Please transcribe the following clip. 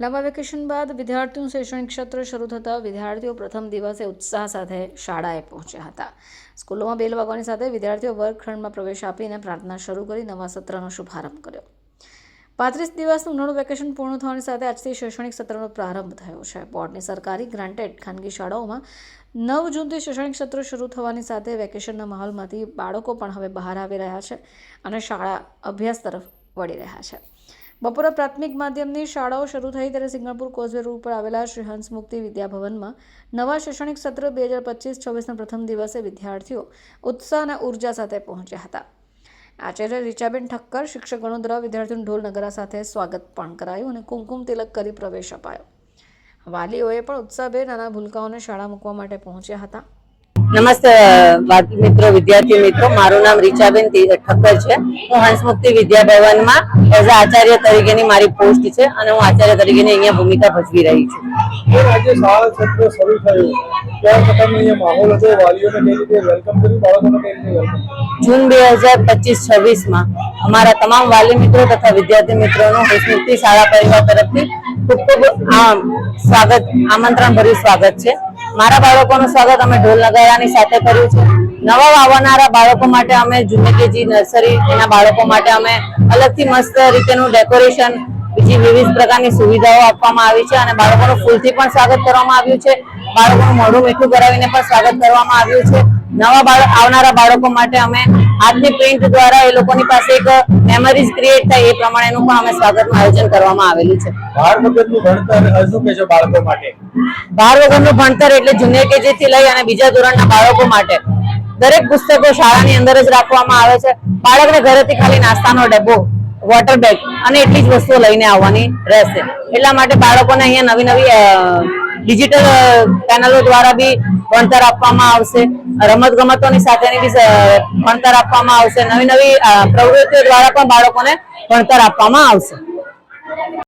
લાંબા વેકેશન બાદ વિદ્યાર્થીઓનું શૈક્ષણિક સત્ર શરૂ થતાં વિદ્યાર્થીઓ પ્રથમ દિવસે ઉત્સાહ સાથે શાળાએ પહોંચ્યા હતા. સ્કૂલોમાં બેલ વાગવાની સાથે વિદ્યાર્થીઓ વર્ગખંડમાં પ્રવેશ આપીને પ્રાર્થના શરૂ કરી નવા સત્રનો શુભારંભ કર્યો. પાંત્રીસ દિવસનું ઉનાળુ વેકેશન પૂર્ણ થવાની સાથે આજથી શૈક્ષણિક સત્રનો પ્રારંભ થયો છે. બોર્ડની સરકારી ગ્રાન્ટેડ ખાનગી શાળાઓમાં નવ જૂનથી શૈક્ષણિક સત્ર શરૂ થવાની સાથે વેકેશનના માહોલમાંથી બાળકો પણ હવે બહાર આવી રહ્યા છે અને શાળા અભ્યાસ તરફ વળી રહ્યા છે. બપોરે પ્રાથમિક માધ્યમની શાળાઓ શરૂ થઈ ત્યારે સિંગણપુર કોઝવે રોડ પર આવેલા શ્રી હંસ વિદ્યાભવનમાં નવા શૈક્ષણિક સત્ર બે હજાર પચીસ છવ્વીસના પ્રથમ દિવસે વિદ્યાર્થીઓ ઉત્સાહ અને ઊર્જા સાથે પહોંચ્યા હતા. આચાર્ય રીચાબેન ઠક્કર શિક્ષકગણો દ્વારા વિદ્યાર્થીઓનું ઢોલ નગરા સાથે સ્વાગત પણ કરાયું અને કુમકુમ તિલક કરી પ્રવેશ અપાયો. વાલીઓએ પણ ઉત્સાહભેર નાના ભૂલકાઓને શાળા મૂકવા માટે પહોંચ્યા હતા. નમસ્તે બાકી મિત્રો વિદ્યાર્થી મિત્રો. મારું નામ રીચાબેન ઠક્કર છે. હું હંસમુક્તિ વિદ્યાભવનમાં એઝ આચાર્ય તરીકેની મારી પોસ્ટ છે અને હું આચાર્ય તરીકેની અહીંયા ભૂમિકા ભજવી રહી છું. જૂન બે હજાર પચીસ છવ્વીસમાં અમારા તમામ વાલી મિત્રો તથા વિદ્યાર્થી મિત્રોનું હંસમુક્તિ શાળા પરિવાર તરફથી ખૂબ ખૂબ આમ સ્વાગત આમંત્રણ ભર્યું સ્વાગત છે. મારા બાળકોનું સ્વાગત અમે ઢોલ નગારાની સાથે કર્યું છે. નવા આવનારા બાળકો માટે અમે જુનિયર કેજી નર્સરી, એના બાળકો માટે અમે અલગથી મસ્ત રીતેનું ડેકોરેશન, બીજી વિવિધ પ્રકારની સુવિધાઓ આપવામાં આવી છે અને બાળકોનું ફૂલથી પણ સ્વાગત કરવામાં આવ્યું છે. બાળકોનું મોઢું મીઠું કરાવીને પણ સ્વાગત કરવામાં આવ્યું છે. નવા બાળક આવનારા બાળકો માટે અમે હાથની પ્રિન્ટ દ્વારા એ લોકોની પાસે એક મેમરીઝ ક્રિએટ થાય એ પ્રમાણેનું પણ અમે સ્વાગતનું આયોજન કરવામાં આવેલું છે. બાર વગરનું ભણતર શું કહેશો બાળકો માટે? બાર વગરનું ભણતર એટલે જુનિયર કેજી થી લઈ અને બીજા ધોરણના બાળકો માટે. દરેક પુસ્તકો શાળાની અંદર જ રાખવામાં આવે છે. બાળકને ઘરેથી ખાલી નાસ્તાનો ડબ્બો વોટર બેગ અને એટલી જ વસ્તુઓ લઈને આવવાની રહેશે. એટલા માટે બાળકોને અહીંયા નવી નવી ડિજિટલ ચેનલો દ્વારા બી ભણતર આપવામાં આવશે. રમત ગમતોની સાથેની બી ભણતર આપવામાં આવશે. નવી નવી પ્રવૃત્તિઓ દ્વારા પણ બાળકોને ભણતર આપવામાં આવશે.